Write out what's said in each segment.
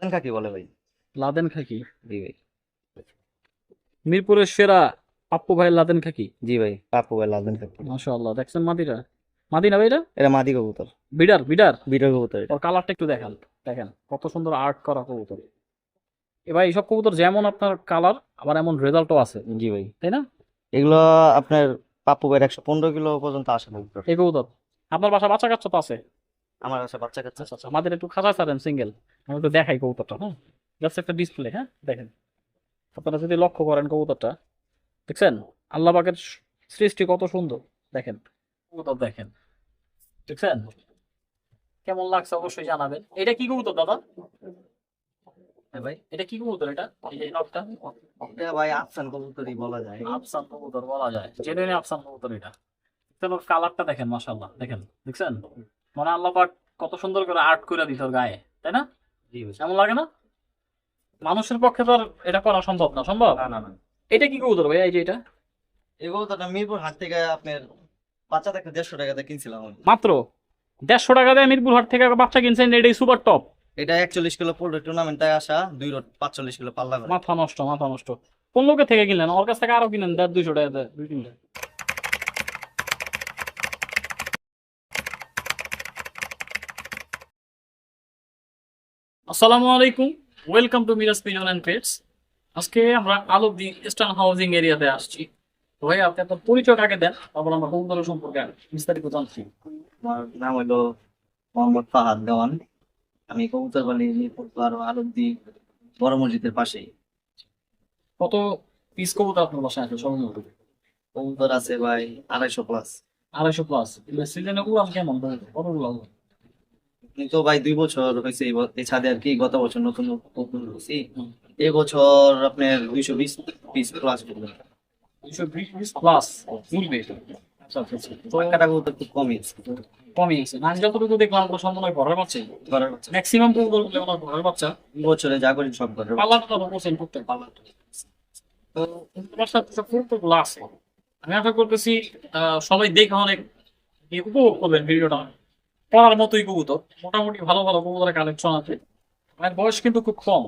Laden কাকি বলে ভাই। লাদেন খাকি জি ভাই। মিরপুরের সেরা পাপ্পু ভাই লাদেন খাকি জি ভাই পাপু ভাই লাদেন কাকি। মাশাআল্লাহ দেখছেন মাদিরা? মাদি না ভাই এটা? এটা মাদি কবুতর। বিডার বিডার? বিটর কবুতর ওর কালারটা একটু দেখান দেখেন কত সুন্দর আর্ট করা কবুতর। এ ভাই এইসব কবুতর যেমন আপনার কালার আবার এমন রেজাল্টও আছে। জি ভাই। তাই না? এগুলো আপনার পাপ্পু ভাইয়ের একশো পনেরো কিলো পর্যন্ত আসে এই কবুতর? আপনার বাসা বাচ্চা কাচ্চা তো আছে? আমার কাছে বাচ্চা কাচ্চা। আচ্ছা আচ্ছা আমাদের একটু খাঁচা ছাড়েন সিঙ্গেল আমি একটু দেখাই কবুতরটা হ্যাঁ? জাস্ট একটা ডিসপ্লে হ্যাঁ? দেখেন। আপনারা যদি লক্ষ্য করেন কবুতরটা দেখছেন? আল্লাহ পাকের সৃষ্টি কত সুন্দর। দেখেন কবুতর দেখেন। দেখছেন? কেমন লাগছে অবশ্যই জানাবেন। এটা কি কবুতর দাদা? হ্যাঁ ভাই এটা কি কবুতর এটা? এই নটটা এটা ভাই আফসান কবুতরই বলা যায়। আফসান কবুতর বলা যায়। জেনুইন আফসান কবুতর এটা। দেখছেন ওর কালারটা দেখেন মাশাআল্লাহ। দেখেন দেখছেন? মানে আল্লাহ পাক কত সুন্দর করে আর্ট করে দিত গায়ে তাই না? এমন লাগে না? মানুষের পক্ষে তো আর এটা করা সম্ভব না সম্ভব? না না এটা কি কবুতর ভাই এই যে এটা? এই কবুতরটা মিরপুর হাট থেকে আপনার বাচ্চা থেকে দেড়শো টাকাতে কিনছিলাম মাত্র? দেড়শো টাকা দিয়ে মিরপুর হাট থেকে বাচ্চা কিনছেন এটাই সুপার টপ এটা একচল্লিশ কিলো পোল্ট্রি টুর্নামেন্টে আসা দুই রোড পাঁচচল্লিশ কিলো পাল্লা মাথা নষ্ট মাথা নষ্ট। কোন লোকের থেকে কিনলেন? ওর কাছ থেকে আরও কিনেন দেড় দুইশো টাকা দুই তিনটা। আসসালামু আলাইকুম। Welcome to Miraj pigeon and pets আজকে আমরা আলোদি ইস্টার্ন হাউজিং এরিয়াতে আসছি। তো ভাই আপনি আপনার পরিচয় কাকে দেন? তারপর আমরা কবুতরের সম্পর্কে আরও বিস্তারিত জানছি। আমার নাম হলো মোহাম্মদ ফাহাদ দেওয়ান। আমি কবুতর বালি মিরপুর পার আলমদি বড় মসজিদের পাশেই। কত পিস কবুতর আপনার বাসায় আছে সর্বমোট? কবুতর আছে ভাই আড়াইশো প্লাস আড়াইশো প্লাস সিজনে উড়ান কেমন? কতগুলো কিন্তু ভাই দুই বছর হয়েছে এই ছাদে আর কি গত বছর নতুন নতুন হয়েছি। এই বছর আপনার দুইশো বিশ পিস প্লাস দুইশো বিশ প্লাস তো বছরে যা করি সব ঘরের তো তো আমি আশা করতেছি আহ, সবাই দেখে অনেক উপভোগ করবেন ভিডিওটা। পড়ার মতোই কবুতর। মোটামুটি ভালো ভালো কবুতরের কালেকশন আছে। আমার বয়স কিন্তু খুব কম।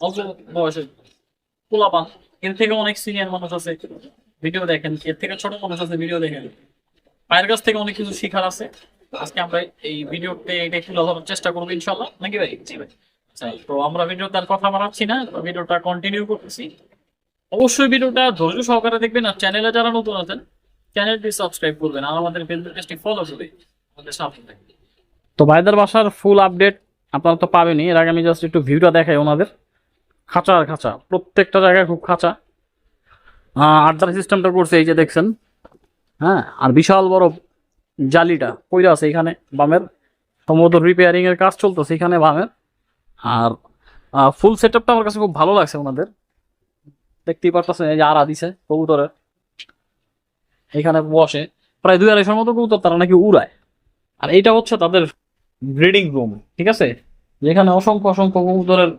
অল্প বয়সে পোলাপান। এর থেকে অনেক সিনিয়র মানুষ আছে। ভিডিও দেখেন। এর থেকে ছোট মানুষ আছে ভিডিও দেখেন। পায়ের কাছ থেকে অনেক কিছু শিখার আছে। আজকে আমরা এই ভিডিওতে এটা একটু ধরার চেষ্টা করব ইনশাল্লাহ নাকি ভাই? জি ভাই। আচ্ছা, তো আমরা ভিডিওতে আর কথা বাড়াচ্ছি না। ভিডিওটা কন্টিনিউ করতেছি। অবশ্যই ভিডিওটা ধৈর্য সহকারে দেখবেন। আর চ্যানেলে যারা নতুন আছেন চ্যানেলটি সাবস্ক্রাইব করবেন। আর আমাদের ফেসবুক পেজটি ফলো করে আমাদের সাথে থাকবেন তো ভাইদের বাসার ফুল আপডেট আপনারা তো পাবেনই। এর আগে আমি জাস্ট একটু ভিউটা দেখাই ওনাদের। খাঁচা আর খাঁচা। প্রত্যেকটা জায়গায় খুব খাঁচা। আড্ডার সিস্টেমটা করছে, এই যে দেখছেন হ্যাঁ আর বিশাল বড় জালিটা কইরা আছে এখানে বামের। সম্ভবত রিপেয়ারিং এর কাজ চলতেছে এখানে বামের। আর ফুল সেট আমার কাছে খুব ভালো লাগছে ওনাদের। দেখতেই পারতেছেন, এই যে আড়া দিছে কবুতরের। এখানে বসে। প্রায় দুই আড়াইশোর মতো কবুতর তারা নাকি উড়ায়। আর এইটা হচ্ছে তাদের ব্রিডিং রুম ঠিক আছে? যেখানে অসংখ্য অসংখ্য কবুতরের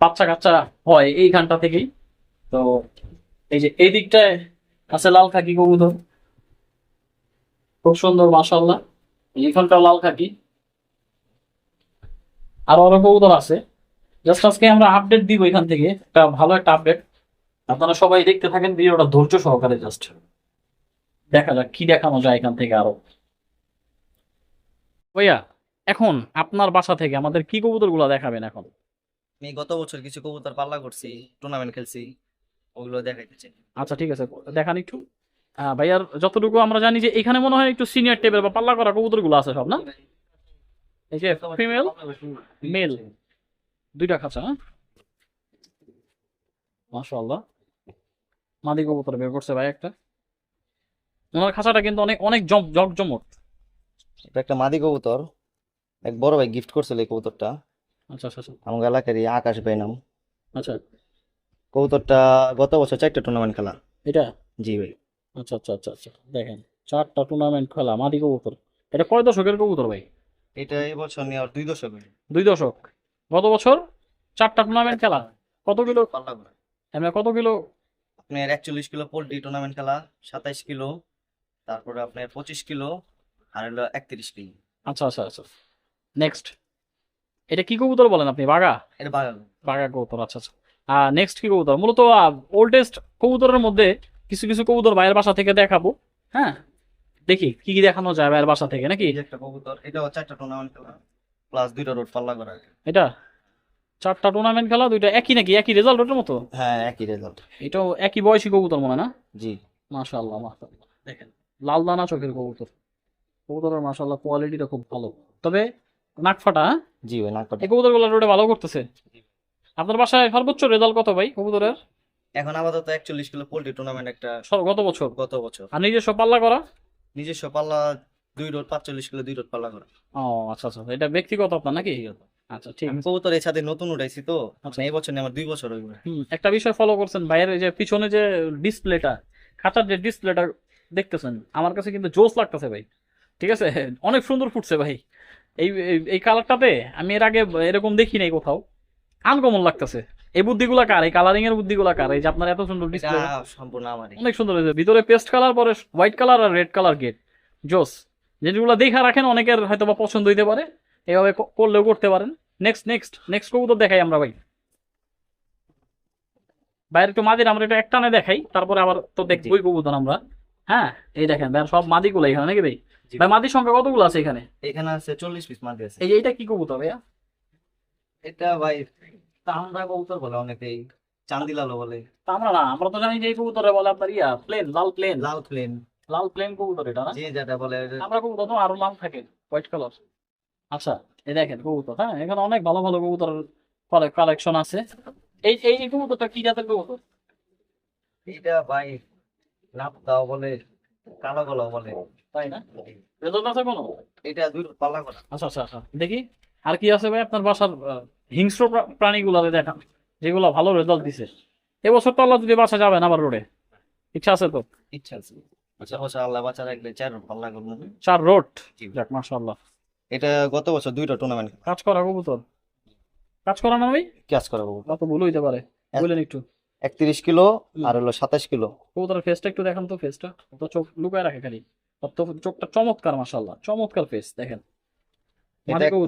বাচ্চা কাচ্চা হয় এইখানটা থেকেই। তো এই যে এই দিকটায় আছে লাল খাকি কবুতর। খুব সুন্দর মাসাল্লাহ এইখানটা লাল খাকি। আরও আরও কবুতর আছে। জাস্ট আজকে আমরা আপডেট দিব এখান থেকে। একটা ভালো একটা আপডেট আপনারা সবাই দেখতে থাকেন, ভিডিওটা ধৈর্য সহকারে জাস্ট দেখা যাক, কি দেখানো যায় এখান থেকে আরও। ভাইয়া এখন আপনার বাসা থেকে আমাদের কি কবুতরগুলা দেখাবেন এখন? আমি গত বছর কিছু কবুতর পাল্লা করছি টুর্নামেন্ট খেলছি ওগুলো দেখাইতেছি আচ্ছা ঠিক আছে দেখান একটু। ভাইয়ার যতটুকু আমরা জানি যে এখানে মনে হয় একটু সিনিয়র টেবিল বা পাল্লা করা কবুতরগুলো আছে সব না? এই যে ফিমেল মেল দুইটা খাঁচা হ্যাঁ? মাশাআল্লাহ। মাদি কবুতর বের করছে ভাই একটা। ওনার খাঁচাটা কিন্তু অনেক অনেক জম জগ জমট এটা একটা মাদি কবুতর। এক বড় ভাই গিফট করছিল এই কবুতরটা। আচ্ছা আচ্ছা আচ্ছা। আমার এলাকারই আকাশ ভাই নাম। আচ্ছা। কবুতরটা গত বছর চারটা টুর্নামেন্ট খেলা। এটা? জি ভাই। আচ্ছা আচ্ছা আচ্ছা আচ্ছা। দেখেন চারটা টুর্নামেন্ট খেলা মাদি কবুতর। এটা কয় দশকের কবুতর ভাই? এটা এই বছর নেওয়ার দুই দশক দুই দশক। গত বছর চারটা টুর্নামেন্ট খেলা। কত কিলো? পাল্লা করা এমনি কত কিলো? আপনার একচল্লিশ কিলো পোল্ট্রি টুর্নামেন্ট খেলা সাতাইশ কিলো। তারপরে আপনার পঁচিশ কিলো। আর হলো একত্রিশ আচ্ছা আচ্ছা আচ্ছা। নেক্সট এটা কি কবুতর বলেন আপনি? বাগা এটা বাগান বাগা কবুতর আচ্ছা আচ্ছা। আর নেক্সট কি কবুতর? মূলত ওল্ডেস্ট কবুতরের মধ্যে কিছু কিছু কবুতর বাইরের বাসা থেকে দেখাবো হ্যাঁ? দেখি কি কি দেখানো যায় বাইরের বাসা থেকে নাকি? একটা কবুতর এটাও চারটা টুর্নামেন্ট প্লাস দুইটা রোড পাল্লা করা এটা? চারটা টুর্নামেন্ট খেলা দুইটা একই নাকি? একই রেজাল্ট ওটার মতো? হ্যাঁ একই রেজাল্ট এটাও একই বয়সী কবুতর মনে না? জি। মাশাআল্লাহ মাশাআল্লাহ। দেখেন লাল দানা চোখের কবুতর। কবুতরের মাশাআল্লাহ কোয়ালিটিটা খুব ভালো। তবে নাক ফাটা হ্যাঁ? জি ভাই নাক এই কবুতরগুলো রোডে ভালো করতেছে? আপনার বাসায় সর্বোচ্চ রেজাল্ট কত ভাই কবুতরের? এখন আপাতত একচল্লিশ কিলো পোল্ট্রি টুর্নামেন্ট একটা গত বছর? গত বছর। আর নিজস্ব পাল্লা করা? নিজস্ব পাল্লা দুই রোড পাঁচচল্লিশ কিলো দুই রোড পাল্লা করা। ও আচ্ছা আচ্ছা এটা ব্যক্তিগত আপনার নাকি? আচ্ছা ঠিক। আমি কবুতর এই ছাদে নতুন উঠাইছি তো আপনার এই বছর আমার দুই বছর হইবে। একটা বিষয় ফলো করছেন বাইরের যে পিছনে যে ডিসপ্লেটা খাঁচার যে ডিসপ্লেটা দেখতেছেন আমার কাছে কিন্তু জোস লাগতেছে ভাই। ঠিক আছে? অনেক সুন্দর ফুটছে ভাই। এই এই- কালারটাতে আমি এর আগে এরকম দেখি নাই কোথাও। আনকমন লাগতেছে। এই বুদ্ধিগুলা কার? এই কালারিং এর বুদ্ধিগুলা কার? এই যে আপনার এত সুন্দর ডিসপ্লে সম্পূর্ণ আমারই। অনেক সুন্দর হয়েছে। ভিতরে পেস্ট কালার পরে হোয়াইট কালার আর রেড কালার গেট জোস। যেগুলো দেখা রাখেন অনেকের হয়তো বা পছন্দ হইতে পারে। এভাবে করলেও করতে পারেন। নেক্সট নেক্সট নেক্সট কবুতর দেখাই আমরা ভাই। বাইরে একটু মাদির আমরা এটা একটানে দেখাই। তারপরে আবার তো দেখবই কবুতর আমরা। হ্যাঁ? এই দেখেন সব মাদিগুলো এখানে নাকি ভাই। ভাই মাদির সংখ্যা কতগুলো আছে এখানে? এখানে আছে চল্লিশ পিস মাদি আছে। এই যে এটা কি কবুতর ভাইয়া? এটা ভাই তাহলে কবুতর বলে অনেকেই চান্দিলালো বলে। তা আমরা না আমরা তো জানি যে এই কবুতরে বলে আপনার ইয়া প্লেন লাল প্লেন লাল প্লেন লাল প্লেন কবুতর এটা না? যে যেটা বলে আমরা কবুতর তো আরও লাল থাকে হোয়াইট কালার আচ্ছা এই দেখেন কবুতর হ্যাঁ এখানে অনেক ভালো ভালো কবুতর কালেকশন আছে। এই এই এই কবুতরটা কি জাতের কবুতর? এটা ভাই নাপ দাও বলে কালো গলা বলে। তাই না? রেজাল্ট আছে কোনো এটা দুই পাল্লা করা আচ্ছা আচ্ছা আচ্ছা। দেখি আর কি আছে ভাই আপনার বাসার হিংস্র প্রা- প্রাণীগুলাতে দেখান যেগুলো ভালো রেজাল্ট দিছে। এবছর তো আল্লাহ যদি বাসা যাবেন আবার রোডে ইচ্ছা আছে তো? ইচ্ছা আছে। আচ্ছা বছর আল্লাহ রাখলে চার রোড পাল্লা করব। চার রোড যাক মাশাআল্লাহ। এটা গত বছর দুইটা টুর্নামেন্ট কাজ করা কবুতর? কাজ করা না ভাই? কাজ করা কবুতর। ভুল হইতে পারে। বলেন একটু। একত্রিশ কিলো আর হলো সাতাশ কিলো। কবুতরের ফেসটা একটু দেখান তো ফেসটা তো চোখ লুকায় রাখে খালি। চোখটা চমৎকার মাশাআল্লাহ। চমৎকার ফেস দেখেন।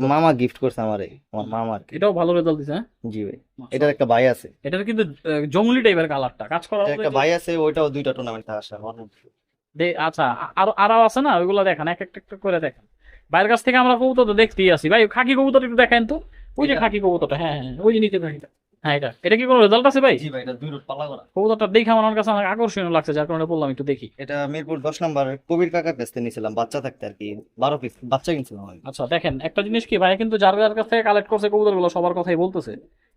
মামা গিফট করছে আমারে আমার মামার। এটাও ভালো রেজাল্ট দিছে হ্যাঁ? জি ভাই। এটার একটা ভাই আছে। এটার কিন্তু জঙ্গলি টাইপের কালারটা কাজ করা একটা ভাই আছে ওইটাও দুইটা টুর্নামেন্ট আসা আচ্ছা আরও আরও আছে না? ওইগুলো দেখান এক একটা একটা করে দেখেন। বাইরের কাছ থেকে আমরা কবুতর তো দেখতেই আছি। ভাই খাকি কবুতর একটু দেখেন তো। ওই যে খাকি কবুতরটা হ্যাঁ হ্যাঁ ওই যে নিচে খাকিটা হ্যাঁ এটা। এটা কি কোনো রেজাল্ট আছে ভাই? জি ভাই এটা দুই রোড পাল্লা করা। কবুতরটা দেখে আমার কাছে অনেক আকর্ষণীয় লাগছে যার কারণে বললাম একটু দেখি। এটা মিরপুর দশ নম্বর কবির কাকার কাছ থেকে নিয়েছিলাম বাচ্চা থাকতে আর কি বারো পিস বাচ্চা কিনছিলাম আমি। আচ্ছা দেখেন একটা জিনিস কি ভাই কিন্তু যার যার কাছ থেকে কালেক্ট করছে কবুতরগুলো সবার কথাই বলতেছে।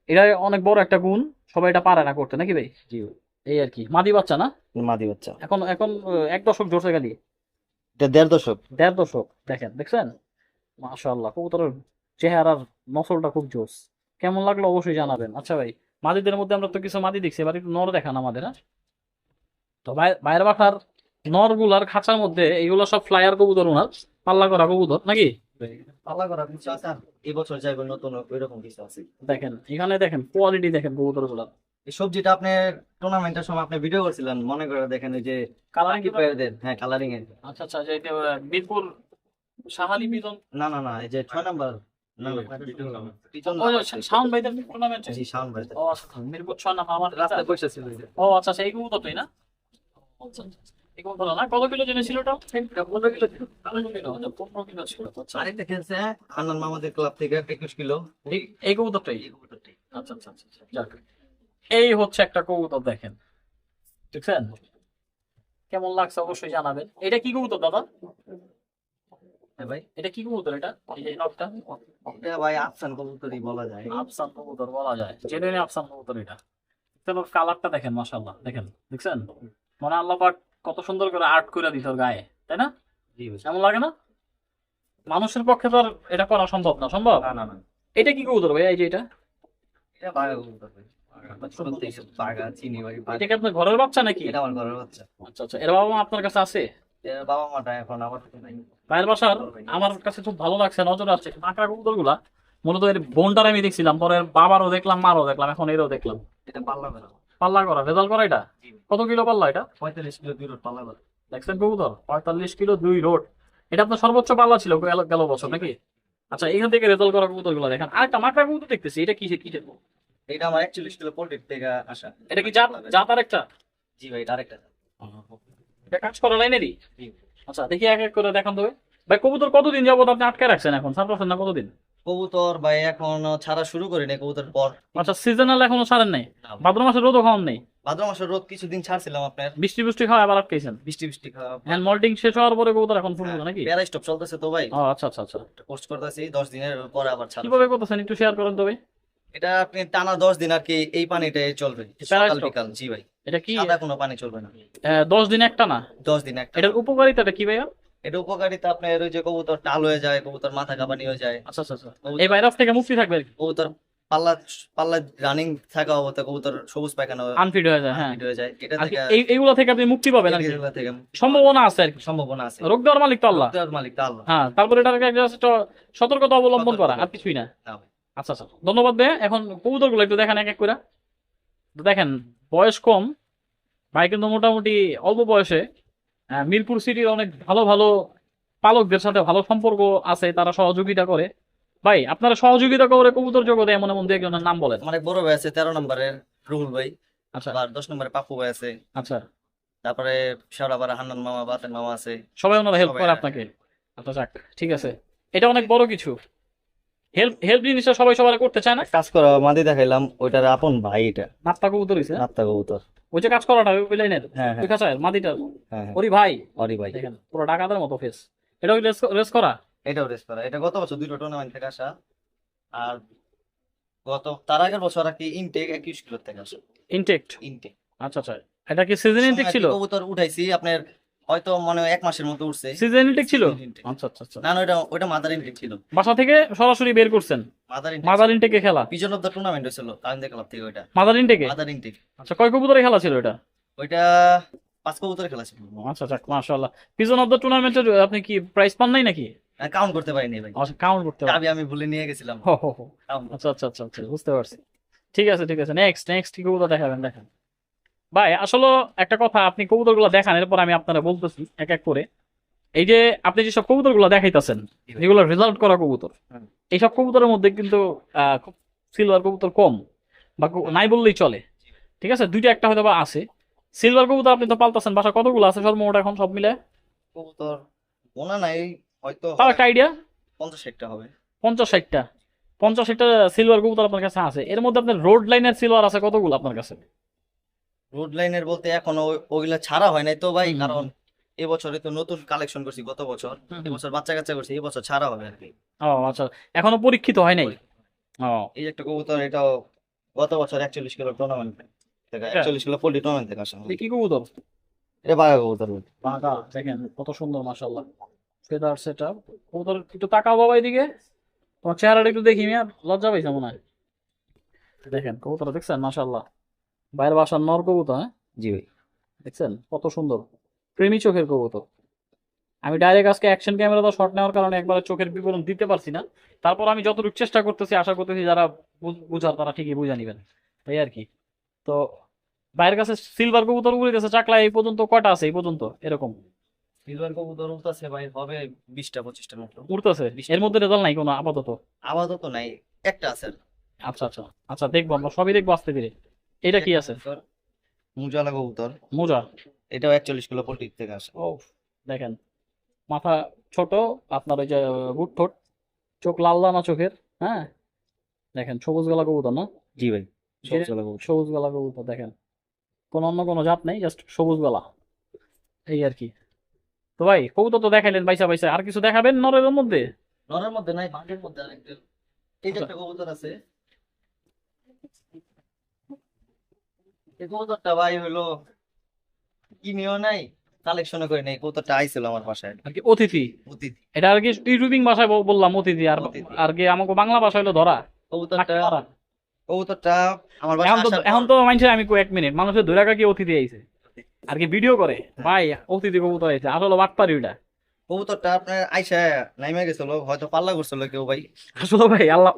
এটা অনেক বড় একটা গুণ সবাই এটা পারে না করতে নাকি ভাই? জি এই আর কি মাদি বাচ্চা না? মাদি বাচ্চা। এখন এখন এক দশক জোরছে খালি। এটা দেড় দশক। দেড় দশক দেখেন দেখছেন? মাশাআল্লাহ কবুতরের চেহারার নসলটা খুব জোস। কেমন লাগল অবশ্যই জানাবেন। আচ্ছা ভাই মাদিদের মধ্যে আমরা তো কিছু মাদি দেখছি এবার একটু নর দেখান আমাদের হ্যাঁ? তো বাইরে বাসার নরগুলার খাঁচার মধ্যে এইগুলো সব ফ্লায়ার কবুতর ওনার পাল্লা করা কবুতর নাকি? পাল্লা করা কিছু আছে আর এই নতুন ওইরকম কিছু আছে। দেখেন এখানে দেখেন কোয়ালিটি দেখেন কবুতর এই সবজিটা আপনি টুর্নামেন্টের সময় আপনি ভিডিও করছিলেন মনে করে দেখেন যে কালারিং কি প্লেয়ারদের হ্যাঁ কালারিং এর আচ্ছা আচ্ছা যে মিরপুর সাহালি পিজন না না না এই যে ছয় নাম্বার না না পিছন সাউন্ড ভাইদের টুর্নামেন্ট জি শাওন ভাই ও আচ্ছা ছয় নাম আমার রাস্তায় বসে ছিল ও আচ্ছা এই কবুতরটাই না। এই কবুতরটা না কত কিলো জেনেছিল? ওটা পনেরো কিলো ছিল। পনেরো কিলো পনেরো কিলো ছিল আরেকটা খেলছে হান্নান মামাদের ক্লাব থেকে একুশ কিলো। এই কবুতরটাই আচ্ছা আচ্ছা আচ্ছা আচ্ছা, যাক। এই হচ্ছে একটা কবুতর দেখেন। দেখছেন? কেমন লাগছে অবশ্যই জানাবেন। এটা কি কবুতর দাদা? হ্যাঁ ভাই এটা কি কবুতর এটা? এই যে নকটা এটা ভাই আফসান কবুতরই বলা যায়। আফসান কবুতর বলা যায়। জেনুইন আফসান কবুতর এটা। দেখছেন কালারটা দেখেন মাশাআল্লাহ দেখেন দেখছেন? মানে আল্লাহ পাক কত সুন্দর করে আর্ট করে দিত গায়ে তাই না? জি লাগে না? মানুষের পক্ষে তো আর এটা করা সম্ভব না সম্ভব? না না না। এটা কি কবুতর ভাই এই যে এটা? এটা বাঘা কবুতর ভাই। এটা কি আপনার ঘরের বাচ্চা নাকি? এটা আমার ঘরের বাচ্চা। আচ্ছা আচ্ছা এর বাবা মা আপনার কাছে আছে? বাবা মাটা এখন আমার নাই। ভাইয়ের বাসার আমার কাছে খুব ভালো লাগছে নজর আছে। কাঁকড়া কবুতরগুলা মূলত এর বোনটার আমি দেখছিলাম পরে বাবারও দেখলাম মারও দেখলাম এখন এরও দেখলাম। এটা পাল্লা করা। পাল্লা করা রেজাল্ট করা এটা? কত কিলো পাল্লা এটা? পঁয়তাল্লিশ কিলো দুই রোড পাল্লা করা। দেখছেন কবুতর? পঁয়তাল্লিশ কিলো দুই রোড। এটা আপনার সর্বোচ্চ পাল্লা ছিল গেল বছর নাকি? আচ্ছা এখান থেকে রেজাল্ট করা কবুতরগুলো দেখেন। আরেকটা মাকড়া কবুতর দেখতেছি এটা কিসের কিসের এটা আমার একচল্লিশ কিলো পোল্ট্রির থেকে আসা। এটা কি জাত জাত আরেকটা? জি ভাই আরেকটা এটা কাজ করা লাইনেরই। আচ্ছা দেখি এক এক করে দেখান তবে ভাই। কবুতর কতদিন যাবত আপনি আটকে রাখছেন এখন? ছাড়তেছেন না কতদিন? কবুতর ভাই এখন ছাড়া শুরু করিনি কবুতর পর। আচ্ছা সিজনাল এখনও ছাড়েন নাই? ভাদ্র মাসে রোদও খাওয়ান নেই? ভাদ্র মাসের রোদ কিছুদিন ছাড়ছিলাম আপনার। বৃষ্টি বৃষ্টি খাওয়া আবার আটকেছেন? বৃষ্টি বৃষ্টি খাওয়া হ্যান্ড মল্টিং শেষ হওয়ার পরে কবুতর এখন ফুটবল নাকি? প্যারা স্টপ চলতেছে তো ভাই। ও আচ্ছা আচ্ছা আচ্ছা। পোস্ট করতেছি দশ দিনের পরে আবার ছাড়বো। কীভাবে করতেছেন একটু শেয়ার করেন তবে এটা আপনি টানা দশ দিন আর কি এই পানিটাই চলবে। সকাল বিকাল জি ভাই। এটা কি সাদা কোনো পানি চলবে না। দশ দিন একটা না? দশ দিন একটা। এটার উপকারিতাটা কি ভাইয়া? এটা উপকারিতা আপনার ওই যে কবুতর টাল হয়ে যায় কবুতর মাথা কাঁপানি হয়ে যায়। আচ্ছা আচ্ছা আচ্ছা। এই ভাইরাস থেকে মুক্তি থাকবে কবুতর পাল্লা পাল্লা রানিং থাকা অবস্থা কবুতর সবুজ পায়খানা আনফিট হয়ে যায় হ্যাঁ। হয়ে যায়। এটা থেকে এই- এইগুলো থেকে আপনি মুক্তি পাবেন আর এগুলা থেকে সম্ভাবনা আছে আর সম্ভাবনা আছে। রোগ দেওয়ার মালিক তো আল্লাহ। দেওয়ার মালিক তো আল্লাহ। হ্যাঁ তারপরে এটাকে একটা সতর্কতা অবলম্বন করা আর কিছুই না। না আচ্ছা আচ্ছা। ধন্যবাদ ভাই এখন কবুতরগুলো একটু দেখেন এক এক করে। তো দেখেন বয়স কম ভাই কিন্তু মোটামুটি অল্প বয়সে মিরপুর সিটির অনেক ভালো ভালো পালকদের সাথে ভালো সম্পর্ক আছে তারা সহযোগিতা করে। ভাই আপনারা সহযোগিতা করে কবুতর জগতে এমন এমন একজনের নাম বলেন। অনেক বড় ভাই আছে তেরো নম্বরের রুহুল ভাই। আচ্ছা। আর দশ নম্বরে পাপু ভাই আছে। আচ্ছা। তারপরে শেওড়াপাড়া হান্নান মামা বাতেন মামা আছে। সবাই ওনারা হেল্প করে হ্যাঁ। আপনাকে। আচ্ছা যাক ঠিক আছে। এটা অনেক বড় কিছু। হেল্প হেল্প জিনিসটা সবাই সবার করতে চায় না? কাজ করা মাদি দেখাইলাম ওইটার আপন ভাই এটা। নাত্তা কবুতর হইছে? নাত্তা কবুতর। ওই যে কাজ করাটা ওই লাইনের হ্যাঁ ওই কাছে মাদিটা ওরি ভাই? অরি ভাই। দেখেন পুরো ডাকাতের মতো ফেস এটা ওই রেস রেস করা? এটাও রেস করা। এটা গত বছর দুটো টুর্নামেন্ট থেকে আসা। আর গত তার আগের বছর আর কি ইনটেক একুশ কিলো থেকে আসা। ইনটেক্ট ইনটেক আচ্ছা আচ্ছা। এটা কি সিজন ইনটেক ছিল? কবুতর উঠাইছি আপনার হয়তো মানে এক মাসের মতো উঠছে। সিজন ইনটেক ছিল? আচ্ছা আচ্ছা আচ্ছা। না না ওটা ওটা মাদার ইনটেক ছিল। বাসা থেকে সরাসরি বের করছেন? মাদার ইনটেক মাদার ইনটেকে খেলা? পিজন অফ দ্য টুর্নামেন্ট হয়েছিল কালিন্দা ক্লাব থেকে ওইটা। মাদার ইনটেকে মাদার ইনটেক আচ্ছা কয় কবুতরের খেলা ছিল এটা ওইটা পাঁচ কবুতরের খেলা ছিল। আচ্ছা আচ্ছা মাশাআল্লাহ। পিজন অফ দ্য টুর্নামেন্টের আপনি কি প্রাইস পান নাই নাকি? কাউন্ট করতে পারিনি ভাই। আচ্ছা কাউন্ট করতে চাবি আমি ভুলে নিয়ে গেছিলাম। হো আচ্ছা আচ্ছা আচ্ছা আচ্ছা বুঝতে পারছি। ঠিক আছে ঠিক আছে। নেক্সট নেক্সট কি কবুতর দেখাবেন? দেখেন। ভাই আসলে একটা কথা আপনি কবুতরগুলো দেখান এরপর আমি আপনারা বলতেছি এক এক করে। এই যে আপনি যেসব কবুতরগুলো দেখাইতেছেন যেগুলো রেজাল্ট করা কবুতর। এইসব কবুতরের মধ্যে কিন্তু সিলভার কবুতর কম বা নাই বললেই চলে। ঠিক আছে? দুইটা একটা হয়তো বা আছে। সিলভার কবুতর আপনি তো পালতেছেন বাসা কতগুলো আছে? সর্বমোট এখন সব মিলে? কবুতর গোনা নাই হয়তো তাও একটা আইডিয়া পঞ্চাশ ষাটটা হবে। পঞ্চাশ ষাটটা। পঞ্চাশ ষাটটা সিলভার কবুতর আপনার কাছে আছে। এর মধ্যে আপনার রোড লাইনের সিলভার আছে কতগুলো আপনার কাছে? রোড লাইনের বলতে এখনও ওগুলা ছাড়া হয় নাই তো ভাই। কারণ এবছরে তো নতুন কালেকশন করছি গত বছর। এবছর বাচ্চা কাচ্চা করছি এবছর ছাড়া হবে আর কি ও আচ্ছা। এখনও পরীক্ষিত হয় নাই? ও। এই একটা কবুতর এটাও গত বছর একচল্লিশ কিলো টুর্নামেন্ট থেকে এটা? একচল্লিশ কিলো পোল্ট্রি টুর্নামেন্ট থেকে আসা কি কবুতর? এটা বাঘা কবুতর। বাঘা দেখেন কত সুন্দর মাশাল্লাহ ফেদার সেট আপ কবুতর একটু তাকাও বাবা এদিকে। তোমার চেহারাটা একটু দেখি মিয়া লজ্জা পাইছে মনে হয়। দেখেন কবুতর দেখছেন মাশাল্লাহ বাইরের বাসার নর কবুতর হ্যাঁ? জি ভাই। দেখছেন? কত সুন্দর। প্রেমী চোখের কবুতর। আমি ডাইরেক্ট আজকে অ্যাকশন ক্যামেরা শট নেওয়ার কারণে একবারে চোখের বিবরণ দিতে পারছি না। তারপর আমি যতটুকু চেষ্টা করতেছি আশা করতেছি যারা বুঝার তারা ঠিকই বুঝা নিবেন। এই আর কি। তো বাইরের কাছে সিলভার কবুতর উড়ে গেছে চাকলা এই পর্যন্ত কটা আছে? এই পর্যন্ত এরকম। সিলভার কবুতর উঠতেছে ভাই হবে বিশটা পঁচিশটার মতো। উড়তেছে? এর মধ্যে রেজাল্ট নাই কোনো? আপাতত? আপাতত নাই একটা আছে। আচ্ছা আচ্ছা। আচ্ছা দেখব আমরা সবই দেখব আস্তে ধীরে। এটা কি আছে? কবুতর, মুজালা কবুতর? মোজা। এটাও একচল্লিশ কিলো পোল্ট্রি থেকে আসে। ও দেখেন। মাথা ছোট আপনার ওই যে গুট ঠোঁট। চোখ লাল দানা চোখের হ্যাঁ? দেখেন সবুজ গলা কবুতর না? জি ভাই সবুজ সবচেয়ে কবুতর। সবুজ গলা কবুতর দেখেন। কোনো অন্য কোনো জাত নেই জাস্ট সবুজ গলা। এই আর কি। তো ভাই কবুতর তো দেখাইলেন বাইসা বাইসা। আর কিছু দেখাবেন নরের মধ্যে? নরের মধ্যে নাই বাঘের মধ্যে আরেকটা এই একটা কবুতর আছে। এই কবুতরটা ভাই হলো কিনেও নাই কালেকশনে করে নাই কবুতরটা আইছিল আমার বাসায়। আর কি অতিথি? অতিথি। এটা আর কি ইউটিউবিং ভাষায় বললাম অতিথি। আর আর কি আমাকে বাংলা ভাষা হলো ধরা। কবুতরটা কবুতরটা আমার এখন তো এখন তো মানছে আমি এক মিনিট। মানুষের ধরে রাখা কি অতিথি আইছে? আর কি ভিডিও করে? ভাই অতিথি কবুতর আইছে। আসলে বাটপারি ওটা কবুতরটা আপনার আইসা নাইমে গেছিল হয়তো পাল্লা করছিল কেউ ভাই। আসলে ভাই আল্লাহ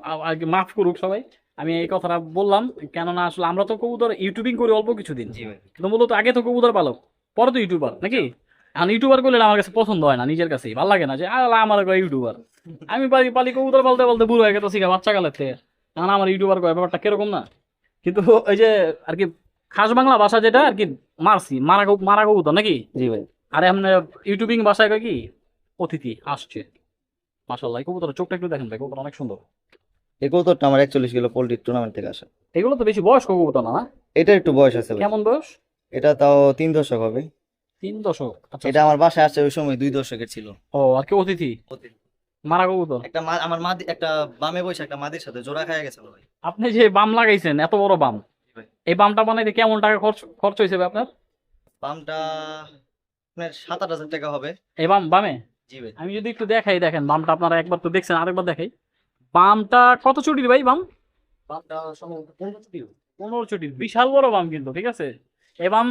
মাফ করুক সবাই। আমি এই কথাটা বললাম কেননা আসলে আমরা তো কবুতর ইউটিউবিং করি অল্প কিছুদিন। কিন্তু মূলত আগে তো কবুতর পালক পরে তো ইউটিউবার নাকি? এখন ইউটিউবার করলে আমার কাছে পছন্দ হয় না নিজের কাছেই। ভালো লাগে না যে আমার ইউটিউবার আমি পালি পালি কবুতর বলতে বলতে বুড়ো হয়ে গেছে বাচ্চা কালের থেকে। এখন আমার ইউটিউবার করে ব্যাপারটা কীরকম না? কিন্তু ওই যে আর কি খাস বাংলা ভাষা যেটা আর কি মারছি মারা মারা কবুতর নাকি? জি ভাই। আর এমনি ইউটিউবিং ভাষায় কয় কি? অতিথি আসছে। মাসাল্লাহ এই কবুতরের চোখটা একটু দেখেন ভাই কবুতর অনেক সুন্দর। এই কবুতরটা আমার একচল্লিশ কিলো পোল্ট্রি টুর্নামেন্ট থেকে আসা। এগুলো তো বেশি বয়স্ক কবুতর না এটা একটু বয়স আছে কেমন বয়স? এটা তাও তিন দশক হবে। তিন দশক? আচ্ছা। এটা আমার বাসায় আসছে ওই সময় দুই দশকের ছিল। ও আর কি অতিথি? মারা কবুতর? একটা আমার মাদি একটা বামে বসে একটা মাদির সাথে জোড়া খায় গেছিল ভাই। আপনি যে বাম লাগাইছেন এত বড় বাম। এই বামটা বানাইতে কেমন টাকা খরচ খরচ হয়েছে আপনার? বামটা আপনার সাত আট হাজার টাকা হবে। এই বাম বামে? জি ভাই। আমি যদি একটু দেখাই দেখেন বামটা আপনারা একবার তো দেখছেন আরেকবার দেখাই। বামটা কত চুটির ভাই বাম? বামটা পনেরো চুটি পনেরো চুটির বিশাল বড় বাম কিন্তু ঠিক আছে? এই বাম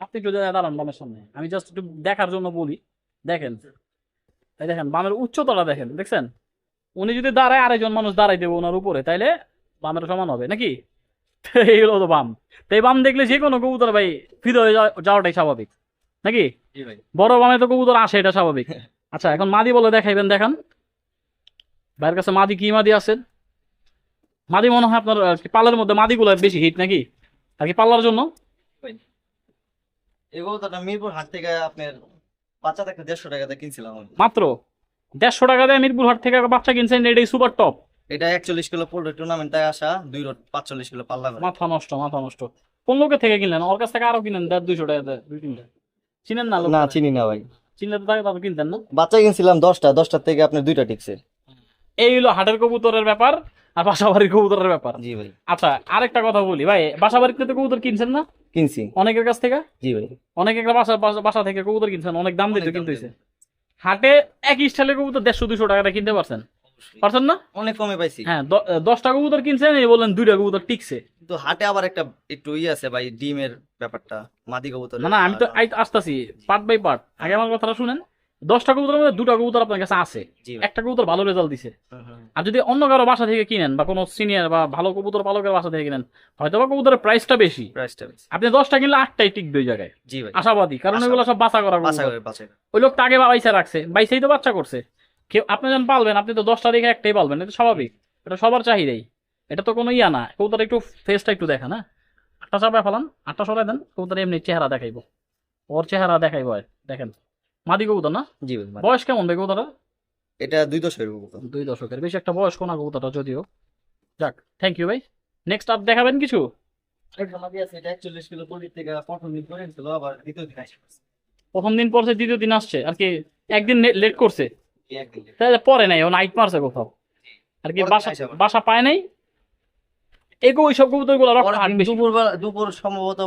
আপনি একটু দাঁড়ান বামের সামনে আমি জাস্ট একটু দেখার জন্য বলি দেখেন। এই দেখেন বামের উচ্চতাটা দেখেন দেখছেন? উনি যদি দাঁড়ায় আরেকজন মানুষ দাঁড়াই দেবো ওনার উপরে তাইলে বামের সমান হবে নাকি? তো বাম। তো এই বাম দেখলে যে কোনো কবুতর ভাই ফিরে হয়ে যাওয়া- যাওয়াটাই স্বাভাবিক নাকি? ভাই। বড় বামে তো কবুতর আসে এটা স্বাভাবিক। আচ্ছা এখন মাদি বলে দেখাইবেন দেখান। ভাইয়ের কাছে মাদি কি মাদি আছেন মাদি মনে হয় আপনার পালের মধ্যে মাদিগুলো বেশি হিট নাকি? আর কি পাল্লার জন্য? মিরপুর হাট থেকে আপনার বাচ্চা থেকে দেড়শো কিনছিলাম মাত্র? দেড়শো টাকা দিয়ে মিরপুর হাট থেকে বাচ্চা কিনছেন এটাই সুপার টপ এটা একচল্লিশ কিলো পোল্ট্রি টুর্নামেন্টে আসা দুই রোড পাঁচচল্লিশ কিলো পাল্লা মাথা নষ্ট মাথা নষ্ট। কোন লোকের থেকে কিনলেন ওর কাছ থেকে আরও কিনেন দেড় দুইশো টাকা দিয়ে, দুই তিনটা। চিনেন না চিনি না ভাই। চিনলে তো তাকে কিনতেন না? বাচ্চা কিনছিলাম দশটা দশটার থেকে আপনার দুইটা টিকছে। এই হলো হাটের কবুতরের ব্যাপার আর বাসাবাড়ির কবুতরের ব্যাপার। জি ভাই। আচ্ছা আরেকটা কথা বলি ভাই বাসাবাড়িতে তো কবুতর কিনছেন না? কিনছি। অনেকের কাছ থেকে? জি ভাই। অনেক একটা বাসা বাসা- থেকে কবুতর কিনছেন অনেক দাম দিতে কিন্তু হয়েছে হাটে এক স্টাইলের কবুতর দেড়শো দুশো টাকা দিয়ে কিনতে পারছেন? পারছেন না? অনেক কমে পাইছি। হ্যাঁ দশটা কবুতর কিনছেন এই বললেন দুইটা কবুতর টিকছে। তো হাটে আবার একটা একটু ই আছে ভাই ডিমের ব্যাপারটা মাদি কবুতর না না আমি তো আসতাছি পার্ট বাই পার্ট। আগে আমার কথাটা শুনেন। দশটা কবুতরের মধ্যে দুটা কবুতর আপনার কাছে আছে। একটা কবুতর ভালো রেজাল্ট দিছে। আর যদি অন্য কারও বাসা থেকে কিনেন বা কোনো সিনিয়র বা ভালো কবুতর পালকের বাসা থেকে কিনেন হয়তো বা কবুতরের প্রাইসটা বেশি। আপনি দশটা কিনলে আটটাই টিকবে ওই জায়গায়। আশাবাদী কারণ। এগুলো সব বাসা করা ওই লোকটা আগে বাইসা রাখছে। বাইসেই তো বাচ্চা করছে। কেউ আপনি যখন পালবেন আপনি তো দশটা দেখে একটাই পালবেন। এটা স্বাভাবিক। এটা সবার চাহিদাই। এটা তো কোনো ইয়া না। কবুতর একটু ফেসটা একটু দেখা না আটটা চাপায় ফেলান আটটা সরাই দেন কবুতর এমনি চেহারা দেখাইবো। ওর চেহারা দেখাইবো দেখেন। মাদি কবুতর না? জি বয়স কেমন ভাই কবুতরটা এটা দুই দশকের কবুতর। দুই দশকের বেশি একটা বয়স কোনা কবুতরটা যদিও। যাক থ্যাংক ইউ ভাই। নেক্সট আর দেখাবেন কিছু? প্রথম দিন করে দ্বিতীয় দিন আসে। প্রথম দিন পরছে দ্বিতীয় দিন আসছে আর কি একদিন লেট করছে। এই একদিন late। তাহলে পরে নাই ও নাইট মারছে কোথাও। আর কি বাসা বাসা পায় নাই? এগো ওই সব কবুতরগুলো দুপুর দুপুর সম্ভবত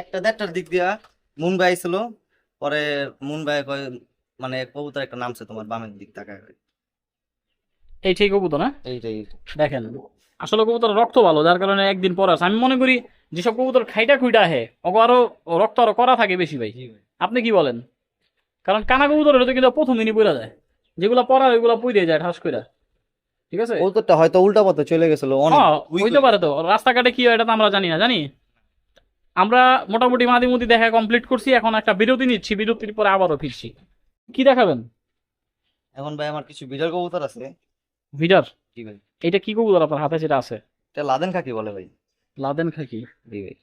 একটা দেড়টার দিক দিয়া মুম্বাই ছিল পরে মুম্বাই কয় মানে কবুতর একটা নামছে তোমার বামের দিক তাকায় এই ঠিক কবুতর না? এইটাই। দেখেন আসলে কবুতর রক্ত ভালো যার কারণে একদিন পরে আছে আমি মনে করি যেসব কবুতর খাইটা খুইটা হে ওগো আরও রক্ত আরও করা থাকে বেশি ভাই। ভাই। আপনি কি বলেন? কারণ কানা কবুতর হলে তো কিন্তু প্রথম দিনই পড়া যায়। যেগুলো পড়া ওইগুলো পুড়ে যায় ঠাস কইরা। ঠিক আছে? কবুতরটা হয়তো উল্টা পথে চলে গেছিল অনেক হ্যাঁ, হইতে পারে তো। রাস্তাঘাটে কি হয় এটা তো আমরা জানি না জানি? আমরা মোটামুটি মাদিমুদি দেখা কমপ্লিট করছি এখন একটা বিরতি নিচ্ছি বিরতির পরে আবারও ফিরছি। কি দেখাবেন? এখন ভাই আমার কিছু বিড়াল কবুতর আছে। ভিডার? জি ভাই। এটা কি কবুতর আপনার হাতে যেটা আছে? এটা লাদেন খাকি বলে ভাই। লাদেন খাকি? জি ভাই।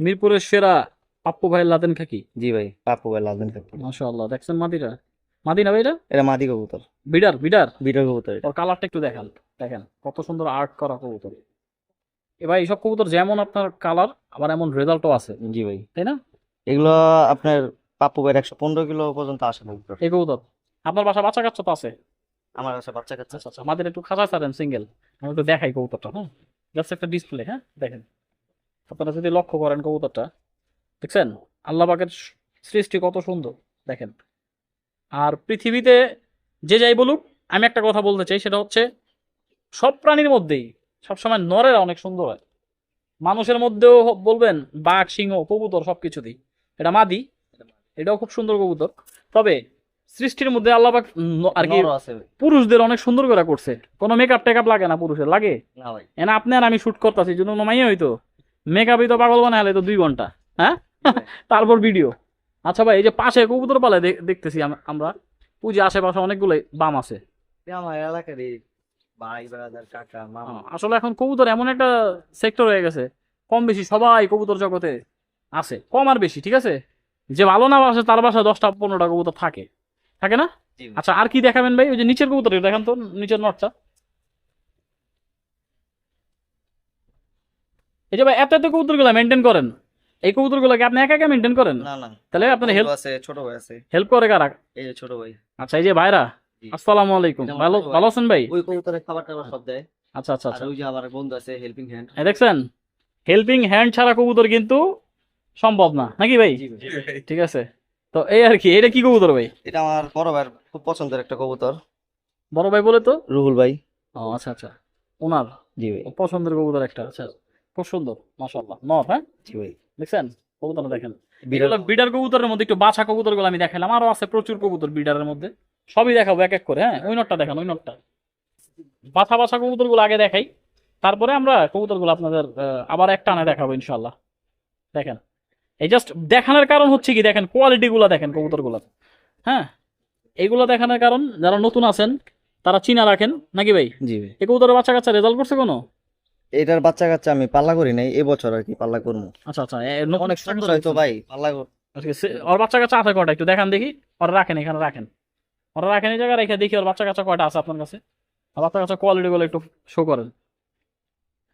মিরপুরের সেরা পাপ্পু ভাই লাদেন খাকি? জি ভাই পাপ্পু ভাই লাদেন খাকি। মাশাআল্লাহ দেখছেন মাদিটা মাদি না ভাই এটা? এটা মাদি কবুতর। বিডার বিডার? বিড়াল কবুতর এটা। ওর কালারটা একটু দেখান দেখেন কত সুন্দর আর্ট করা কবুতর। এবার এইসব কবুতর যেমন আপনার কালার আবার এমন রেজাল্টও আছে। জি ভাই। তাই না? এগুলো আপনার পাপ্পু ভাইয়ের একশো পনেরো কিলো পর্যন্ত আসে কবুতর এই কবুতর? আপনার বাসা বাচ্চা কাচ্চা তো আছে? আমার কাছে বাচ্চা কাচ্চা আচ্ছা আচ্ছা আমাদের একটু খাঁচা ছাড়েন সিঙ্গেল আমি একটু দেখাই কবুতরটা হ্যাঁ? জাস্ট একটা ডিসপ্লে হ্যাঁ? দেখেন। আপনারা যদি লক্ষ্য করেন কবুতরটা দেখছেন? আল্লাহ পাকের সৃষ্টি কত সুন্দর দেখেন। আর পৃথিবীতে যে যাই বলুক আমি একটা কথা বলতে চাই সেটা হচ্ছে সব প্রাণীর মধ্যেই সবসময় নরেরা অনেক সুন্দর হয়। মানুষের মধ্যেও বলবেন বাঘ সিংহ কবুতর সবকিছুতেই এটা মাদি এটাও খুব সুন্দর কবুতর। তবে সৃষ্টির মধ্যে আল্লাহ পাক আর কি। পুরুষদের অনেক সুন্দর করে করছে। কোনো মেকআপ টেকআপ লাগে না পুরুষের লাগে? না এনা আপনি আর আমি শুট করতেছি যদি মাইয়া হইতো? মেকআপই তো পাগল বানালে তো দুই ঘণ্টা হ্যাঁ? তারপর ভিডিও আচ্ছা ভাই এই যে পাশে কবুতর পালে দেখতেছি আমরা। যে আশেপাশে অনেকগুলো বাম আছে। আমার এলাকারই ভাই ব্রাদার কাকা মামা। আসলে এখন কবুতর এমন একটা সেক্টর হয়ে গেছে কম বেশি সবাই কবুতর জগতে আছে কম আর বেশি ঠিক আছে? যে ভালো না বাসে তার বাসায় দশটা পনেরোটা কবুতর থাকে। থাকে না? আচ্ছা আর কি দেখাবেন ভাই? ওই যে নিচের কবুতর দেখান তো নিচের নটটা। এই যে ভাই এত এত কবুতরগুলা মেনটেন করেন। এই কবুতর গুলাকে আপনি একা একা মেনটেন করেন? না না। তাহলে আপনার হেল্প আছে ছোট ভাই আছে। হেল্প করে কারা? এই যে ছোট ভাই। আচ্ছা এই যে ভাইরা। আসসালামু আলাইকুম। ভালো ভালো আছেন ভাই? ওই কবুতরের খাবার টাবার সব দেয়। আচ্ছা আচ্ছা আর আচ্ছা ওই যে আমার বন্ধু আছে হেল্পিং হ্যান্ড দেখছেন? হেল্পিং হ্যান্ড ছাড়া কবুতর কিন্তু সম্ভব না। নাকি ভাই? ঠিক আছে। তো এই আর কি এটা কি কবুতর ভাই? এটা আমার বড় ভাইয়ের খুব পছন্দের একটা কবুতর। বড় ভাই বলে তো? রুহুল ভাই। ও আচ্ছা আচ্ছা। ওনার? জি ভাই। পছন্দের কবুতর একটা। আচ্ছা খুব সুন্দর মাশাআল্লাহ। নর হ্যাঁ? জি ভাই। দেখছেন? কবুতরটা দেখেন। বিড়াল। বিডার কবুতরের মধ্যে একটু বাছা কবুতরগুলো আমি দেখালাম আরও আছে প্রচুর কবুতর বিডারের মধ্যে। সবই দেখাবো এক এক করে হ্যাঁ? ওই নটটা দেখান ওই নটটা। বাছা বাছা কবুতরগুলো আগে দেখাই। তারপরে আমরা কবুতরগুলো আপনাদের আবার একটা আনে দেখাবো ইনশাল্লাহ দেখেন। এই জাস্ট দেখানোর কারণ হচ্ছে কি দেখেন কোয়ালিটি গুলা দেখেন কবুতরগুলো হ্যাঁ? এইগুলো দেখানোর কারণ যারা নতুন আছেন তারা চিনা রাখেন নাকি ভাই? জি ভাই। এই কবুতরের বাচ্চা কাচ্চা রেজাল্ট করছে কোনো? এটার বাচ্চা কাচ্চা আমি পাল্লা করি নাই এবছর আর কি পাল্লা করব। আচ্ছা আচ্ছা অনেক সুন্দর হয়তো ভাই পাল্লা সে- ওর বাচ্চা কাচ্চা আছে কয়টা একটু দেখান দেখি। ওরা রাখেন এখানে রাখেন। ওরা রাখেন এই জায়গায় রেখে দেখি ওর বাচ্চা কাচ্চা কয়টা আছে আপনার কাছে। আর বাচ্চা কাচ্চা কোয়ালিটি গুলো একটু শো করেন।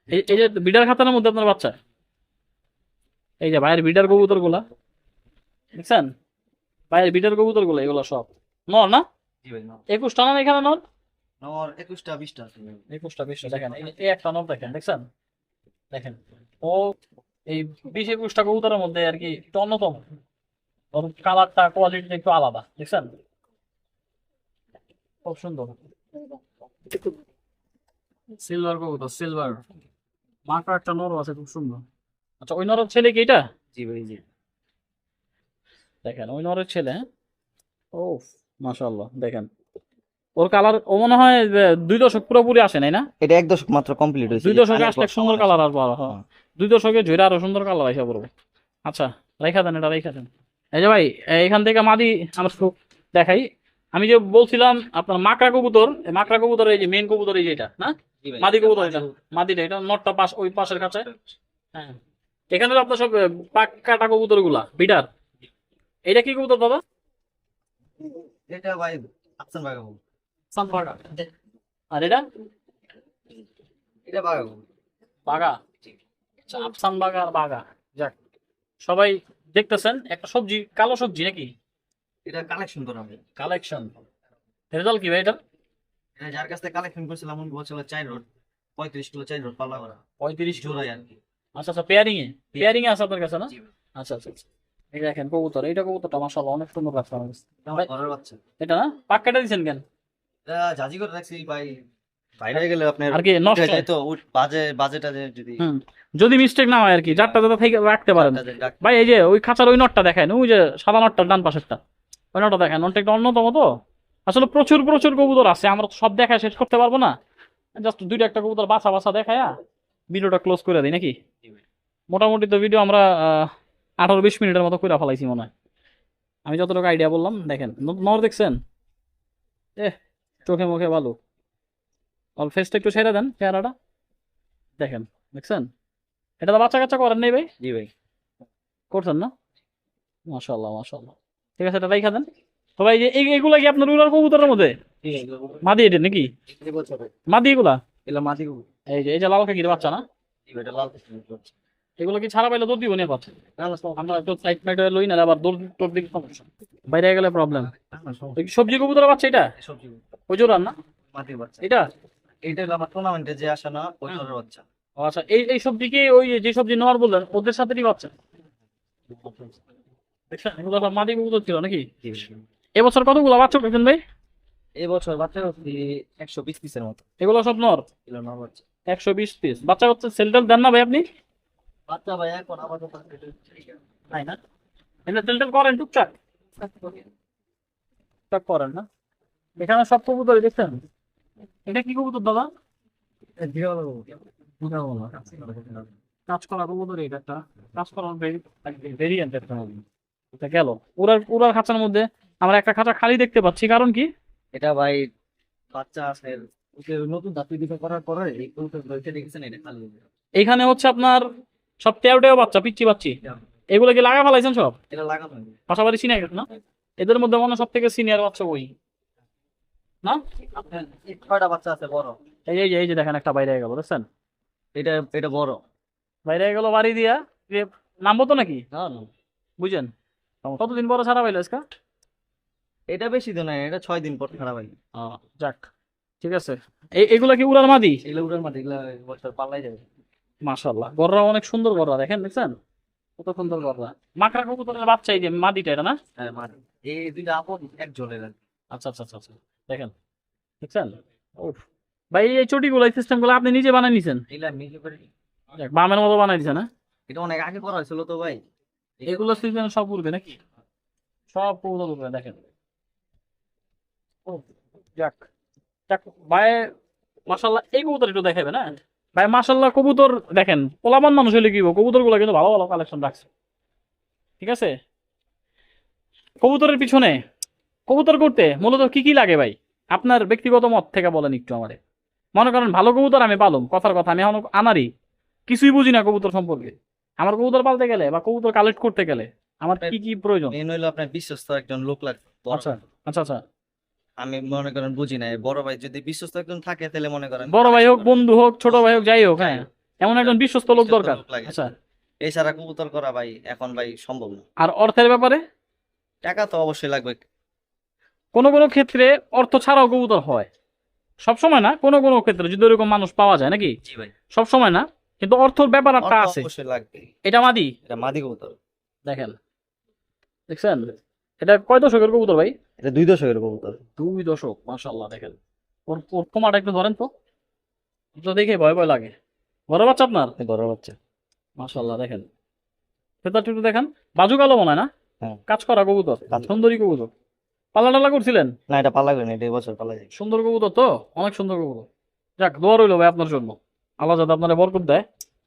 এই যে বিডার খাতার মধ্যে আপনার বাচ্চা। এই যে ভাইয়ের বিডার কবুতরগুলা দেখছেন? ভাইয়ের বিডার কবুতরগুলো এগুলো সব। নর না? একুশটা না এখানে নর? একুশটা বিশটা একুশটা বিশটা দেখেন। এই- একটা নর দেখেন দেখছেন? দেখেন। ও এই বিশ একুশটা কবুতরের মধ্যে আর কি একটু অন্যতম। ওর কালারটা কোয়ালিটিটা একটু আলাদা দেখছেন? খুব সুন্দর সিলভার কবুতর সিলভার একটা নর আছে খুব সুন্দর। আচ্ছা ওই নরের ছেলে কি এটা? জি ভাই জি। দেখেন ওই নরের ছেলে হ্যাঁ? ও দেখেন। ওর কালার ও মনে হয় দুই দশক পুরোপুরি আসে নাই না? এটা এক দশক মাত্র কমপ্লিট হয়েছে। দুই দশকে আসলে সুন্দর কালার আসব আরও হ্যাঁ। দুই দশকে ঝুড়ে আরও সুন্দর কালার আসা পড়বে। আচ্ছা রেখা দেন এটা রেখা দেন। এই যে ভাই এখান থেকে মাদি আমরা দেখাই। আমি যে বলছিলাম আপনার মাকড়া কবুতর মাকড়া কবুতর এই যে মেন কবুতর এই যে এটা না। মাদি কবুতর এটা মাদিটা এটা নটটা পাশ ওই পাশের কাছে। হ্যাঁ। এখানে তো আপনার সব পাক কাটা কবুতরগুলা বিটার। এটা কি কবুতর দাদা এটা ভাই আফসান ভাই বাবু। সানফার্ডা আর এটা? এটা বাবু। বাগা আচ্ছা আফসান বাগা আর বাগা যাক সবাই দেখতেছেন একটা সবজি কালো সবজি নাকি? এটা কালেকশন করা ভাই কালেকশন রেজাল্ট কি ভাই এটা? এটা যার কাছ থেকে কালেকশন করছিলাম উনি বলছিল চাই রোড পঁয়ত্রিশ কিলো চাই রোড পাল্লা করা। পঁয়ত্রিশ জোড়াই আর কি আচ্ছা আচ্ছা পেয়ারিং এ? পেয়ারিং এ আছে আপনার কাছে না? আচ্ছা আচ্ছা আচ্ছা। এই দেখেন কবুতর এইটা কবুতরটা মাশাআল্লাহ অনেক সুন্দর লাগছে আমার। ঘরের বাচ্চা। এটা না? পাক্কাটা দিছেন কেন? এটা জাজি করে রাখছি ভাই। বাইরে গেলে আপনার আর কি নষ্ট? তো বাজে বাজেটা যদি যদি মিস্টেক না হয় আর কি যারটা যাতে থেকে রাখতে পারেন। ভাই এই যে ওই খাঁচার ওই নটটা দেখেন ওই যে সাদা নটটা ডান পাশেরটা। নটটা দেখেন নটটা একটু অন্যতম তো? আসলে প্রচুর প্রচুর কবুতর আছে আমরা তো সব দেখায় শেষ করতে পারব না। জাস্ট দুইটা একটা কবুতর বাছা বাছা দেখায় ভিডিওটা ক্লোজ করে দিই নাকি? মোটামুটি তো ভিডিও আমরা আঠারো বিশ মিনিটের মতো করে ফেলাইছি মনে হয়। আমি যতটুকু আইডিয়া বললাম দেখেন নর দেখছেন? এ চোখে মুখে ভালো অল ফেসটা একটু ছেড়ে দেন চেহারাটা। দেখেন দেখছেন? এটা তো বাচ্চা কাচ্চা করেন নেই ভাই? জি ভাই। করছেন না? মাশাল্লাহ মাশাল্লাহ ঠিক আছে এটা রাইখা দেন তো ভাই যে এই- এগুলা কি আপনার উলার কবুতরের মধ্যে? মাদি এটা নাকি? মাদি এগুলা? মাটি এই যে এই যে লাল কাকির বাচ্চা না। এগুলো কি ছাড়া পাইলে দৌড় দিব নিয়ে পাচ্ছে না, না, আমরা একটু সাইড মাইড লই না আবার দৌড় তোর দিকে সমস্যা। বাইরে গেলে প্রবলেম সবজি এটা। ওই না? আমার টুর্নামেন্টে যে আসে না ওই হুম। বাচ্চা। আচ্ছা এই এই সবজি কি ওই যে সবজি বললেন ওদের সাথেই বাচ্চা? দেখছেন? এগুলো সব মাদি কবুতর ছিল নাকি? এবছর কতগুলো বাচ্চা পেয়েছেন ভাই? এই বছর বাচ্চা একশো বিশ পিসের মতো। এগুলো সব নর? একশো বিশ পিস। বাচ্চা হচ্ছে সেলটেল দেন না ভাই আপনি? বাচ্চা ভাই এখন আপাতত না। এমনি সেলটেল করেন টুকটাক? টুকটাক করেন না। এখানে সব কবুতর দেখছেন? এটা কি কবুতর দাদা? কাজ করা কবুতর। এটা একটা। কাজ করার ভেরিয়েন্ট একটা। গেল। উড়ার উড়ার খাঁচার মধ্যে আমরা একটা খাঁচা খালি দেখতে পাচ্ছি। কারণ কি? এটা ভাই বাচ্চা আছে। ওকে নতুন দাঁত দিকে করার পরে দেখেছেন এটা খালি হয়ে। এইখানে হচ্ছে আপনার সব টেও বাচ্চা পিচ্ছি পাচ্ছি এগুলো কি লাগা ফেলাইছেন সব? এটা লাগানো পাশাপাশি না? এদের মধ্যে মনে সব থেকে সিনিয়র বাচ্চা ওই না? ছয়টা বাচ্চা আছে বড়। এই এই যে এই যে দেখেন একটা বাইরে গেল বুঝছেন? এটা এটা বড়। বাইরে গেল বাড়ি দিয়া। নামবো তো নাকি? বুঝেন? কতদিন পরে ছাড়া পাইলো আজকা? এটা বেশি দিন নয় এটা ছয় দিন পর খারাপ হয় যাক ঠিক আছে। এই এগুলা কি উড়ার মাদি? এগুলো উড়ার মাঠে এগুলা বছর পাল্লাই যাবে। মাশাল্লাহ গররা অনেক সুন্দর গররা দেখেন দেখছেন? কত সুন্দর গররা। মাকড়া কবুতরের বাচ্চা এই যে মাদিটা এটা না? হ্যাঁ মাঠে এই দুইটা আপন এক জলের আচ্ছা আচ্ছা আচ্ছা আচ্ছা দেখেন দেখছেন? উফ ভাই এই চটিগুলো এই সিস্টেমগুলো আপনি নিজে বানাই নিছেন? এগুলা নিজে করে বামের মতো বানাই দিছেন হ্যাঁ? এটা অনেক আগে করা হয়েছিল তো ভাই। এগুলো সিজন সব উঠবে নাকি? সব কবুতর উঠবে দেখেন ঠিক আছে? পিছনে মূলত কি কি লাগে ভাই? আপনার ব্যক্তিগত মত থেকে বলেন একটু আমারে। মনে করেন ভালো কবুতর আমি পালুম, কথার কথা আমি এখন কিছুই বুঝি না কবুতর সম্পর্কে। আমার কবুতর পালতে গেলে বা কবুতর কালেক্ট করতে গেলে আমার কি কি প্রয়োজন? মেন হইল আপনার বিশ্বস্ত একজন লোক লাগবে আচ্ছা আচ্ছা আচ্ছা। আমি মনে করেন বুঝি না বড় ভাই যদি বিশ্বস্ত একজন থাকে তাহলে মনে করেন বড় ভাই হোক বন্ধু হোক ছোট ভাই হোক যাই হোক হ্যাঁ। এমন একজন বিশ্বস্ত লোক দরকার। আচ্ছা। এছাড়া কবুতর করা ভাই এখন ভাই সম্ভব না। আর অর্থের ব্যাপারে? টাকা তো অবশ্যই লাগবে। কোনো কোনো ক্ষেত্রে অর্থ ছাড়াও কবুতর হয়। সব সময় না? কোনো কোনো ক্ষেত্রে যদি ওরকম মানুষ পাওয়া যায় নাকি? জি ভাই। সব সময় না? কিন্তু অর্থর ব্যাপার একটা আছে। অবশ্যই লাগবে। এটা মাদি? এটা মাদি কবুতর। দেখেন। দেখছেন? এটা কয় দশকের কবুতর ভাই? এটা দুই দশকের কবুতর। দুই দশক মাশাল্লাহ দেখেন। ওর ওর কোমাটা একটু ধরেন তো। তো দেখে ভয় ভয় লাগে। বড় বাচ্চা আপনার? বড় বাচ্চা। মাশাল্লাহ দেখেন। ভেতরটা একটু দেখেন বাজু কালো মনে হয় না? হ্যাঁ। কাজ করা কবুতর সুন্দরী কবুতর। পাল্লা টাল্লা করছিলেন? না এটা পাল্লা করেন এটা এবছর পাল্লা যায় সুন্দর কবুতর তো? অনেক সুন্দর কবুতর। যাক দোয়া রইল ভাই আপনার জন্য। আল্লাহ যাতে আপনার বরকত দেয়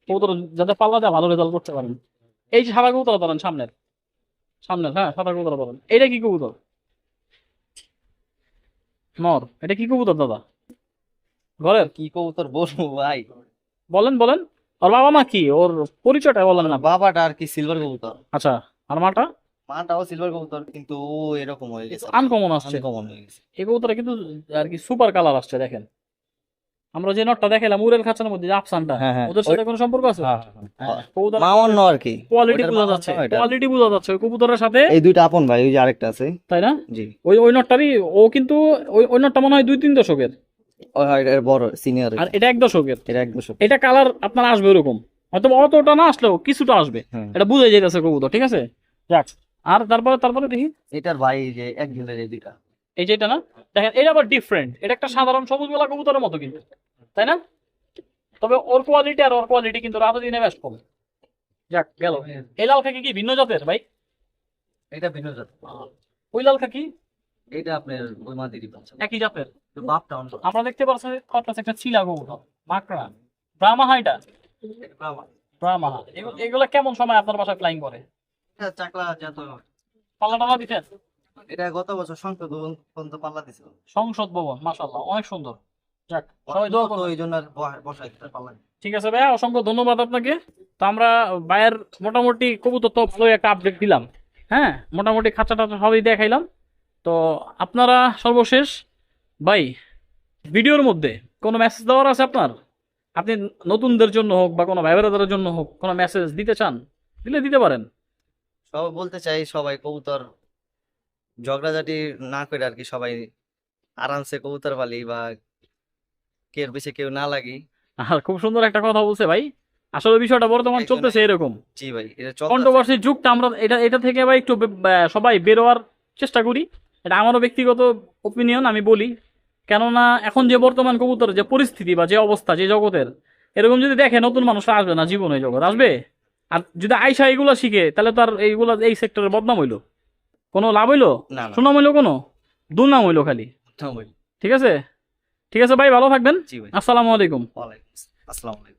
কবুতর যাতে পাল্লা দেয় ভালো রেজাল্ট করতে পারেন। এই যে সাদা কবুতর ধরেন সামনের। সামনের হ্যাঁ সাদা কবুতর ধরেন এটা কি কবুতর? নর এটা কি কবুতর দাদা? ঘরের? কি কবুতর বলব ভাই? বলেন বলেন। ওর বাবা মা কি? ওর পরিচয়টা বলেন না। বাবাটা আর কি সিলভার কবুতর। আচ্ছা আর মাটা? মাটাও সিলভার কবুতর কিন্তু ও এরকম হয়ে গেছে। আনকমন আসছে। কমন হয়ে গেছে। এই কবুতরে কিন্তু আর কি সুপার কালার আসছে দেখেন। আমরা যে নটটা দেখালাম উরেল খাঁচার মধ্যে যে আফসানটা হ্যাঁ, হ্যাঁ। ওদের সাথে কোনো সম্পর্ক আছে? হ্যাঁ, কবুতর আর কি। কোয়ালিটি বোঝা যাচ্ছে কোয়ালিটি বোঝা যাচ্ছে। ওই কবুতরের সাথে এই দুইটা আপন ভাই ওই যে আরেকটা আছে। তাই না? জি। ওই ওই নটটারই ও কিন্তু ওই ওই নটটা মনে হয় দুই তিন দশকের বড় সিনিয়র আর এটা এক দশকের। এটা এক বছর এটা কালার আপনার আসবে ওরকম। হয়তো অতটা না আসলেও কিছুটা আসবে। এটা বুঝে যেতেছে কবুতর ঠিক আছে? যাক আর তারপরে তারপরে দেখি। এটার ভাই যে এক গেলের এই দুইটা। এই যে এটা না দেখেন এটা আবার ডিফারেন্ট এটা একটা সাধারণ সবুজ গোলা কবুতরের মতো কিন্তু তাই না? তবে ওর কোয়ালিটি আর ওর কোয়ালিটি কিন্তু রাতে দিনে বেশ কম যাক গেল। এই লাল খাকি কি ভিন্ন জাতের ভাই? এটা ভিন্ন জাত। ওই লাল খাকি? এটা আপনার ওই মাদিরি বাচ্চা। একই জাতের? বাপটা আমরা দেখতে পাচ্ছি কটলাস একটা চিলা কবুতর মাকড়া। ব্রাহ্মাহা এটা এটা? ব্রাহ্মা। এগুলো- কেমন সময় আপনার বাসায় ফ্লাইং করে? চাকলা জাত। পাল্লা টাল্লা দিতেন? এটা গত বছর সংসদ ভবন পর্যন্ত পাল্লা দিছিল। সংসদ ভবন মাশাল্লাহ অনেক সুন্দর। যাক সবাই দোয়া তো করুন এই জন্য আর ব- বসাই পাল্লা ঠিক আছে অসংখ্য ধন্যবাদ আপনাকে। তো আমরা মোটামুটি কবুতর তো ভালোই একটা আপডেট দিলাম। হ্যাঁ মোটামুটি খাঁচা টাচা সবই দেখাইলাম। তো আপনারা সর্বশেষ ভাই ভিডিওর মধ্যে কোনো মেসেজ দেওয়ার আছে আপনার? আপনি নতুনদের জন্য হোক বা কোনো ভাই বোনেদের জন্য হোক কোনো মেসেজ দিতে চান দিলে দিতে পারেন। সব বলতে চাই সবাই কবুতর ঝগড়াঝাটি না করে আর কি সবাই আরামসে কবুতর পালি বা কেউ বেশি কেউ না লাগি। আর খুব সুন্দর একটা কথা বলছে ভাই। আসলে বিষয়টা বর্তমান চলতেছে এরকম। জি ভাই এটা। কন্ট্রোভার্সির যুগটা আমরা এটা এটা থেকে ভাই একটু সবাই বেরোয়ার চেষ্টা করি। এটা আমারও ব্যক্তিগত ওপিনিয়ন আমি বলি। কেননা এখন যে বর্তমান কবুতর যে পরিস্থিতি বা যে অবস্থা যে জগতের এরকম যদি দেখে নতুন মানুষ আসবে না জীবনে জগৎ আসবে? আর যদি আইসা এগুলো শিখে তাহলে তো আর এইগুলা এই সেক্টরের বদনাম হইল। কোনো লাভ হইল? সুনাম হইল কোনো? দুর্নাম হইল খালি? ঠিক আছে? ঠিক আছে ভাই ভালো থাকবেন। আসসালামু আলাইকুম। আসসালামু। আলাইকুম